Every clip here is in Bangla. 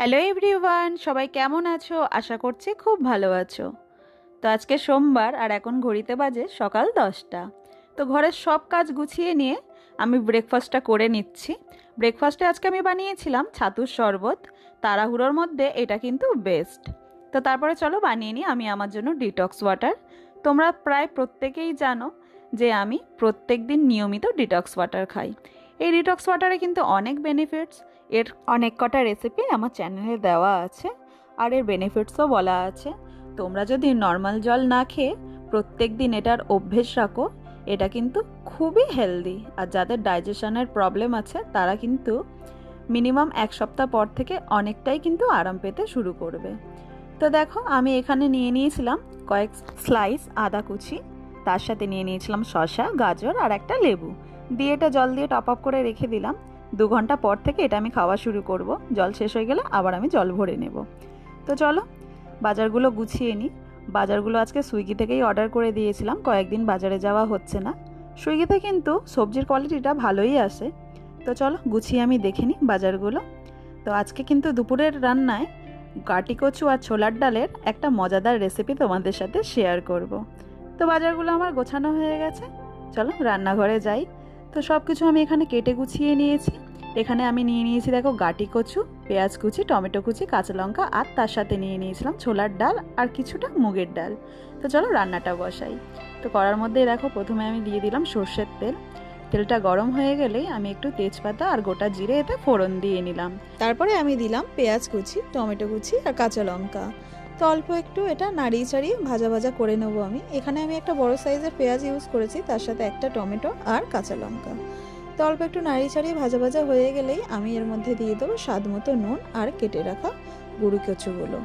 হ্যালো এভরিওয়ান সবাই কেমন আছো? আশা করছি খুব ভালো আছো। তো আজকে সোমবার আর এখন ঘড়িতে বাজে সকাল দশটা। তো ঘরের সব কাজ গুছিয়ে নিয়ে আমি ব্রেকফাস্টটা করে নিচ্ছি। ব্রেকফাস্টে আজকে আমি বানিয়েছিলাম ছাতুর শরবত। তাড়াহুড়োর মধ্যে এটা কিন্তু বেস্ট তো তারপরে চলো বানিয়ে নিই আমি আমার জন্য ডিটক্স ওয়াটার তোমরা প্রায় প্রত্যেকেই জানো যে আমি প্রত্যেক দিন নিয়মিত ডিটক্স ওয়াটার খাই। এই ডিটক্স ওয়াটারে কিন্তু অনেক বেনিফিটস এর অনেক কটা রেসিপি আমার চ্যানেলে দেওয়া আছে, আর এর বেনিফিটসও বলা আছে। তোমরা যদি নর্মাল জল না খেয়ে প্রত্যেক দিন এটার অভ্যেস রাখো, এটা কিন্তু খুবই হেলদি আর যাদের ডাইজেশনের প্রবলেম আছে, তারা কিন্তু মিনিমাম এক সপ্তাহ পর থেকে অনেকটাই কিন্তু আরাম পেতে শুরু করবে। তো দেখো, আমি এখানে নিয়ে নিয়েছিলাম কয়েক স্লাইস আদা কুচি, তার সাথে নিয়ে নিয়েছিলাম শসা, গাজর, আর একটা লেবু। দিয়ে এটা জল দিয়ে টপ আপ করে রেখে দিলাম। দু ঘণ্টা পর থেকে এটা আমি খাওয়া শুরু করব। জল শেষ হয়ে গেলে আবার আমি জল ভরে নেব। তো চলো, বাজারগুলো গুছিয়ে নিই। বাজারগুলো আজকে সুইগি থেকেই অর্ডার করে দিয়েছিলাম। কয়েকদিন বাজারে যাওয়া হচ্ছে না। সুইগিতে কিন্তু সবজির কোয়ালিটিটা ভালোই আসে। তো চলো, গুছিয়ে আমি দেখে নিই বাজারগুলো। তো আজকে কিন্তু দুপুরের রান্নায় গাটি কচু আর ছোলার ডালের একটা মজাদার রেসিপি তোমাদের সাথে শেয়ার করব। তো বাজারগুলো আমার গোছানো হয়ে গেছে। চলো, রান্নাঘরে যাই। তো সব কিছু আমি এখানে কেটে গুছিয়ে নিয়েছি। এখানে আমি নিয়ে নিয়েছি, দেখো, গাটি কচু, পেঁয়াজ কুচি, টমেটো কুচি, কাঁচা লঙ্কা আর তার সাথে নিয়ে নিয়েছিলাম ছোলার ডাল আর কিছুটা মুগের ডাল। তো চলো রান্নাটা বসাই। তো করার মধ্যে দেখো, প্রথমে আমি দিয়ে দিলাম সর্ষের তেল। তেলটা গরম হয়ে গেলেই আমি একটু তেজপাতা আর গোটা জিরে এতে ফোড়ন দিয়ে নিলাম। তারপরে আমি দিলাম পেঁয়াজ কুচি, টমেটো কুচি আর কাঁচা লঙ্কা। তো অল্প একটু এটা নাড়িয়ে চাড়িয়ে ভাজা ভাজা করে নেব আমি। এখানে আমি একটা বড় সাইজের পেঁয়াজ ইউজ করেছি, তার সাথে একটা টমেটো আর কাঁচা লঙ্কা। তো অল্প একটু নাড়িয়ে চাড়িয়ে ভাজা ভাজা হয়ে গেলেই আমি এর মধ্যে দিয়ে দেবো স্বাদ মতো নুন আর কেটে রাখা গুঁড়ো কচুগুলো।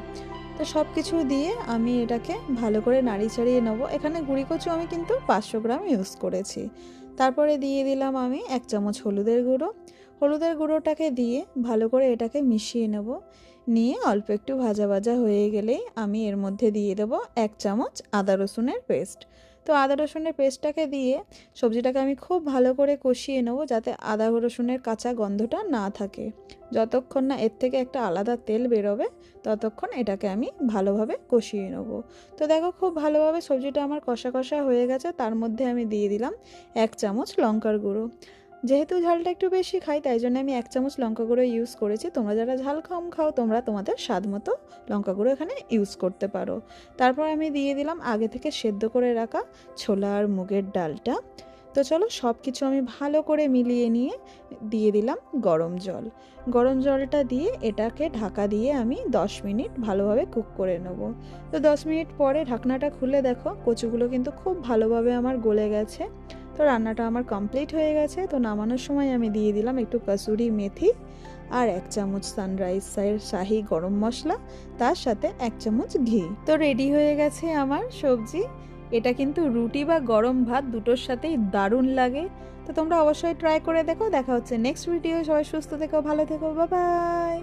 তো সব কিছু দিয়ে আমি এটাকে ভালো করে নাড়িয়ে চাড়িয়ে নেব। এখানে গুঁড়ি কচু আমি কিন্তু পাঁচশো গ্রাম ইউজ করেছি। তারপরে দিয়ে দিলাম আমি এক চামচ হলুদের গুঁড়ো। হলুদের গুঁড়োটাকে দিয়ে ভালো করে এটাকে মিশিয়ে নেব। নিয়ে অল্প একটু ভাজা ভাজা হয়ে গেলেই আমি এর মধ্যে দিয়ে দেব এক চামচ আদা রসুনের পেস্ট। তো আদা রসুনের পেস্টটাকে দিয়ে সবজিটাকে আমি খুব ভালো করে কষিয়ে নেব যাতে আদা রসুনের কাঁচা গন্ধটা না থাকে। যতক্ষণ না এর থেকে একটা আলাদা তেল বেরোবে, ততক্ষণ এটাকে আমি ভালোভাবে কষিয়ে নেব। তো দেখো খুব ভালোভাবে সবজিটা আমার কষা কষা হয়ে গেছে, তার মধ্যে আমি দিয়ে দিলাম এক চামচ লঙ্কার গুঁড়ো। যেহেতু ঝালটা একটু বেশি খাই, তাই জন্য আমি এক চামচ লঙ্কা গুঁড়ো ইউজ করেছি। তোমরা যারা ঝাল কম খাও, তোমরা তোমাদের স্বাদ মতো লঙ্কা গুঁড়ো এখানে ইউজ করতে পারো। তারপর আমি দিয়ে দিলাম আগে থেকে সেদ্ধ করে রাখা ছোলা আর মুগের ডালটা। তো চলো সব কিছু আমি ভালো করে মিলিয়ে নিয়ে দিয়ে দিলাম গরম জল। গরম জলটা দিয়ে এটাকে ঢাকা দিয়ে আমি দশ মিনিট ভালোভাবে কুক করে নেব। তো দশ মিনিট পরে ঢাকনাটা খুলে দেখো, কচুগুলো কিন্তু খুব ভালোভাবে আমার গলে গেছে। তো রান্নাটা আমার কমপ্লিট হয়ে গেছে। তো নামানোর সময় আমি দিয়ে দিলাম একটু কসুরি মেথি আর এক চামচ সানরাইজের শাহি গরম মশলা, তার সাথে এক চামচ ঘি। তো রেডি হয়ে গেছে আমার সবজি। এটা কিন্তু রুটি বা গরম ভাত দুটোর সাথেই দারুণ লাগে। তো তোমরা অবশ্যই ট্রাই করে দেখো। দেখা হচ্ছে নেক্সট ভিডিও সবাই সুস্থ থেকো, ভালো থেকো। বা বাই